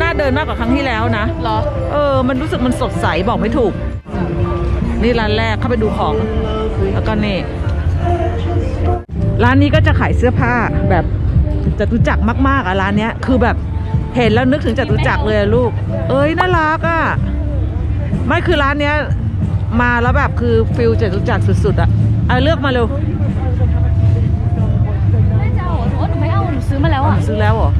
นน่าเดินมากกว่าครั้งที่แล้วนะ เหรอ เออ มันรู้สึกมันสดใสบอกไม่ถูก นี่ร้านแรกเข้าไปดูของ แล้วก็นี่ ร้านนี้ก็จะขายเสื้อผ้าแบบจตุจักรมากๆอะร้านเนี้ย คือแบบเห็นแล้วนึกถึงจตุจักรเลยอะลูก เอ้ยน่ารักอะ ไม่คือร้านเนี้ยมาแล้วแบบคือฟิลจตุจักรสุดๆอะเอาเลือกมาเร็วแม่จะเอาเหรอหนูว่าหนูไม่เอาหนูซื้อมาแล้วอะซื้อแล้วเหรอ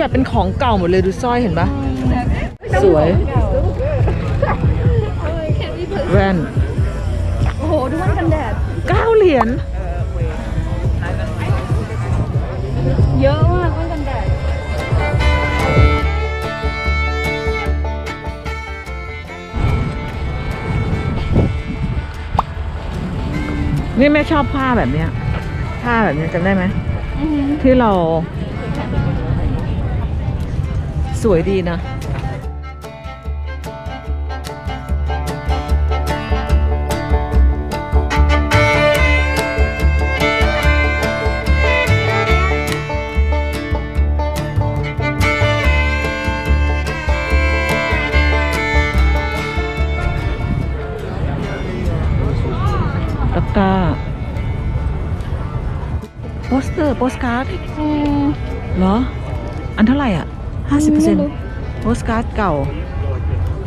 แบบเป็นของเก่าหมดเลยดูสร้อยเห็นปะสวย แว่น โอ้โห ดูมันกันแดดเก้าเหรียญ เยอะมากมันกันแดด นี่แม่ชอบผ้าแบบเนี้ย ผ้าแบบเนี้ยจำได้ไหมอือหือที่เรา สวยดีนะแล้วก็โปสเตอร์ โปสการ์ดเหรอ อันเท่าไหร่อะ ห้าสิบเปอร์เซ็นต์ไม่รู้โปสการ์ดเก่า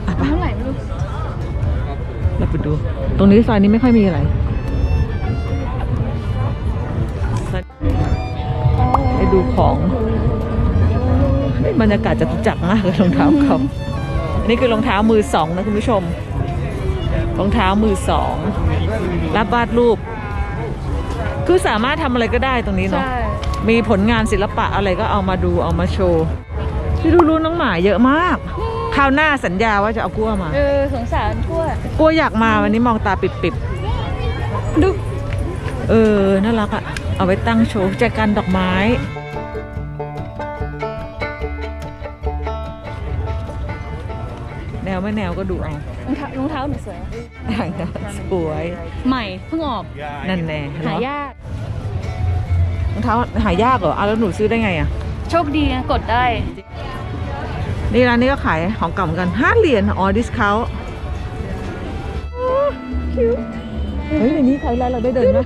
อะไปเท่าไหร่ไม่รู้เราไปดู ตรงนี้ซอยนี้ไม่ค่อยมีอะไรไปดูของเฮ้ยบรรยากาศจะตุจักรมากเลยรองเท้าเขาอันนี้คือรองเท้ามือสองนะคุณผู้ชม รองเท้ามือสอง รับวาดรูป คือสามารถทำอะไรก็ได้ตรงนี้เนาะใช่มีผลงานศิลปะอะไรก็เอามาดูเอามาโชว์ พี่ดูรู้น้องหมาเยอะมากคราวหน้าสัญญาว่าจะเอากลัวมา เออสงสารทั่วกลัวอยากมาวันนี้มองตาปิบดูๆเออน่ารักอะเอาไว้ตั้งโชว์แจกันดอกไม้แนวไม่แนวก็ดูเอารองเท้ารองเท้าหนูสวยอะต่างกันสวยใหม่เพิ่งออกนั่นแน่เหรอหายากรองเท้าหายากเหรอเอาแล้วหนูซื้อได้ไงอะโชคดีนะกดได้ นี่ร้านนี้ก็ขายของเก่าเหมือนกันห้าเหรียญอ๋อดิสคาวเฮ้ยในนี้ใครร้านเราได้เดินไหม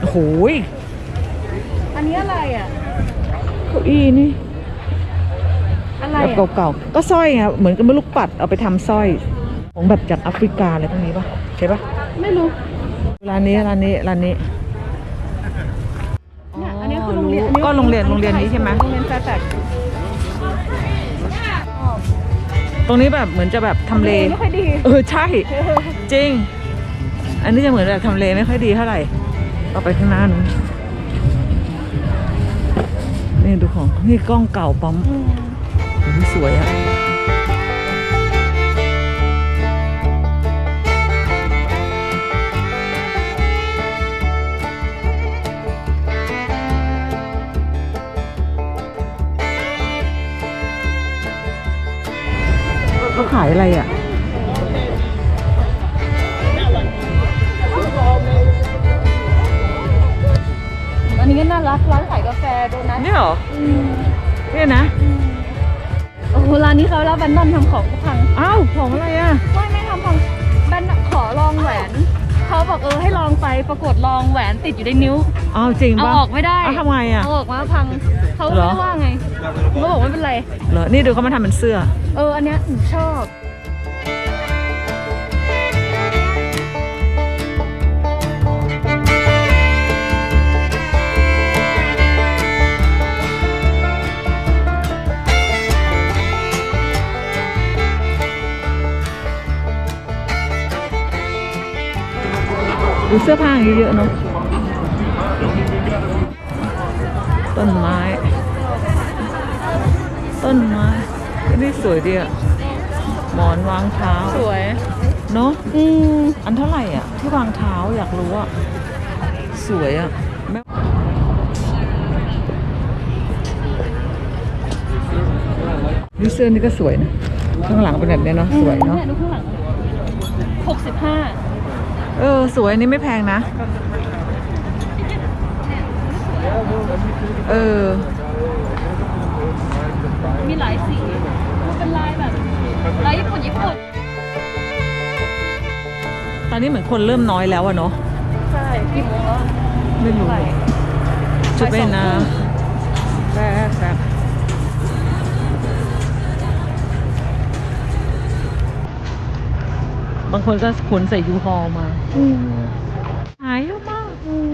โอ้โหยอันนี้อะไรอะเก้าอี้นี่อะไรแบบอะเก่าๆก็สร้อยครับเหมือนกับลูกปัดเอาไปทำสร้อยของแบบจากแอฟริกาอะไรพวกนี้ปะใช่ปะไม่รู้ร้านนี้ร้านนี้ร้านนี้เนี่ยอันนี้คือโรงเรียนก็โรงเรียนโรงเรียนนี้ใช่ไหมโรงเรียนแฟร์แฟ ตรงนี้แบบเหมือนจะแบบทำเลไม่ค่อยดี เออใช่ จริง อันนี้จะเหมือนแบบทำเลไม่ค่อยดีเท่าไหร่เอาไปข้างหน้านู้นนี่ดูของนี่กล้องเก่าปั๊มอืมโอ้โหสวยอะาขายอะไรอะ อันนี้ก็น่ารักร้านขายกาแฟโดนัทเนี่ยเหรออืมเนี่ยนะ โอ้โหร้านนี้เขาแล้วแบนนอนทำของก็พังอ้าวของอะไรอะ ไม่ไม่ทำพังแบนขอลองแหวน เขาบอกเออให้ลองไปปรากฏลองแหวนติดอยู่ในนิ้ว อ้าวจริงเอาปะ ออกไม่ได้เอาทำไงอะเอาออกมาพัง เขาเหรไม่อได้ว่าไงเขาบอกไม่เป็นไร เหรอ นี่ดูเขามาทำเป็นเสื้อ เออ อันเนี้ยหนูชอบ ดูเสื้อผ้าอย่างนี้เยอะเนาะต้นไม้ ต้นไม้ นี่สวยดีอะหมอนวางเท้า สวย เนาะอืมอันเท่าไหร่อะ ที่วางเท้าอยากรู้อะ สวยอะแม่ดูเสื้อนี่ก็สวยนะ ข้างหลังเป็นแบบเนี้ยเนาะสวยเนาะยดูข้างหลังหกสิบห้าเออ สวยอันนี้ไม่แพงนะ เออ มีหลายสีมัน เป็นลายแบบลายญี่ปุ่นญี่ปุ่นตอนนี้เหมือนคนเริ่มน้อยแล้วอะเนาะใช่กี่โมงแล้วไม่รู้บ่ายชุดบ่ายว่ายสองน้ำแป๊บแป๊บบางคนก็ขนใส่ยูฮอลมาอืมหายเยอะมากอืม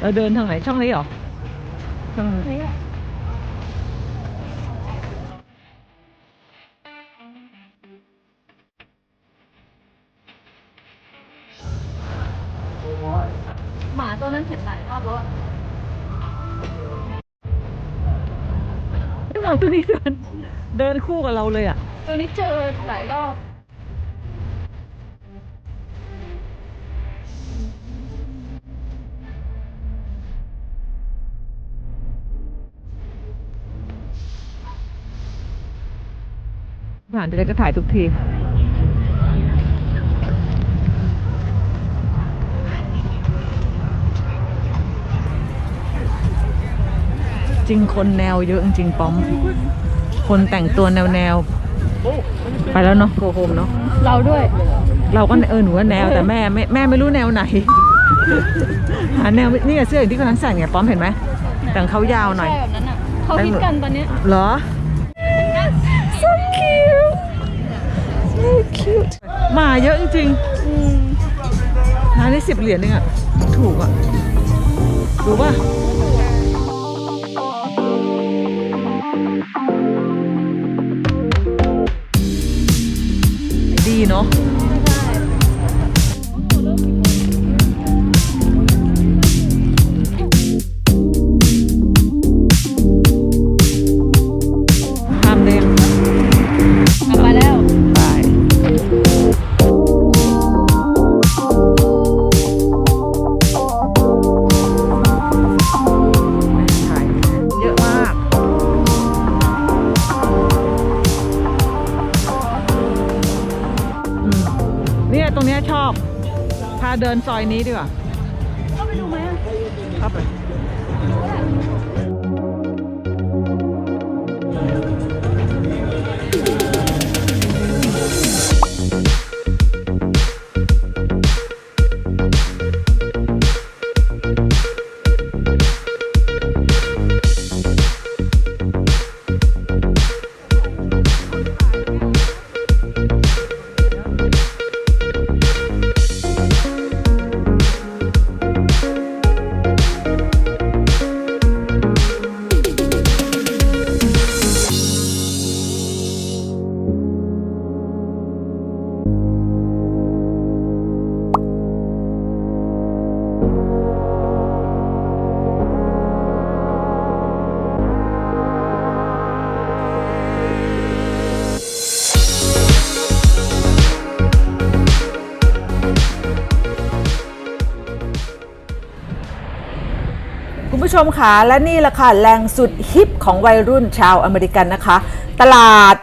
เราเดินทางไหนช่องนี้เหรอช่องนี่ หมาตัวนั้นเห็นหลายรอบแล้วอะไอ้หมอตัวนี้เดินเดินคู่กับเราเลยอะ ตัวนี้เจอหลายรอบ ผ่านทีไรก็ถ่ายทุกที จริงคนแนวเยอะจริงๆป้อม คนแต่งตัวแนวแนวๆไปแล้วเนาะโกโฮมเนาะเราด้วย เราก็เออหนูว่าแนวแต่แม่ไม่แม่ไม่รู้แนวไหนหาแนวนี่ไงเสื้ออย่างที่คนนั้นใส่ไงป้อมเห็นไหมแต่งเขายาวหน่อยใช่แบบนั้นอะเขาฮิตกันตอนเนี้ยเหรอ so cute so cute หมาเยอะจริงอืมๆร้านนี้สิบเหรียญเองอะถูกอะรู้ป่ะ เนาะ เนี่ยตรงเนี้ยชอบ พาเดินซอยนี้ดีกว่าเข้าไปดูไหมคะเข้าไป ผู้ชมคะและนี่แหละค่ะแรงสุดฮิปของวัยรุ่นชาวอเมริกันนะคะ ตลาด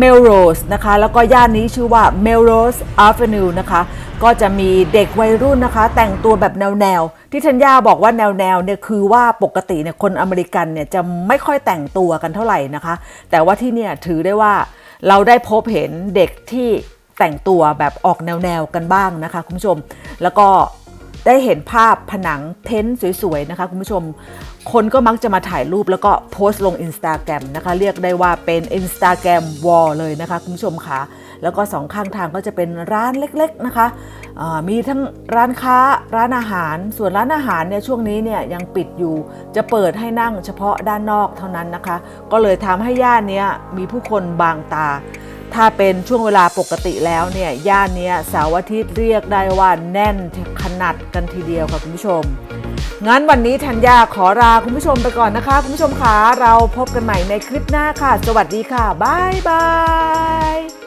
Melrose นะคะ แล้วก็ย่านนี้ชื่อว่า Melrose Avenue นะคะ ก็จะมีเด็กวัยรุ่นนะคะ แต่งตัวแบบแนวแนวๆที่ธัญญาบอกว่าแนวแนวๆเนี่ยคือว่าปกติเนี่ยคนอเมริกันเนี่ยจะไม่ค่อยแต่งตัวกันเท่าไหร่นะคะ แต่ว่าที่เนี่ยถือได้ว่าเราได้พบเห็นเด็กที่แต่งตัวแบบออกแนวแนวๆกันบ้างนะคะ คุณผู้ชม แล้วก็ ได้เห็นภาพผนังเพ้นท์สวยๆนะคะคุณผู้ชม คนก็มักจะมาถ่ายรูปแล้วก็โพสต์ลง Instagram นะคะ เรียกได้ว่าเป็น Instagram wall เลยนะคะคุณผู้ชมค่ะแล้วก็สองข้างทางก็จะเป็นร้านเล็กๆนะคะมีทั้งร้านค้าร้านอาหาร ส่วนร้านอาหารเนี่ยช่วงนี้เนี่ยยังปิดอยู่จะเปิดให้นั่งเฉพาะด้านนอกเท่านั้นนะคะ ก็เลยทำให้ย่านนี้มีผู้คนบางตา ถ้าเป็นช่วงเวลาปกติแล้วเนี่ยย่านนี้เสาร์อาทิตย์เรียกได้ว่าแน่นขนาดกันทีเดียวค่ะคุณผู้ชม งั้นวันนี้ธัญญาขอลาคุณผู้ชมไปก่อนนะคะ คุณผู้ชมคะเราพบกันใหม่ในคลิปหน้าค่ะ สวัสดีค่ะ บ๊ายบาย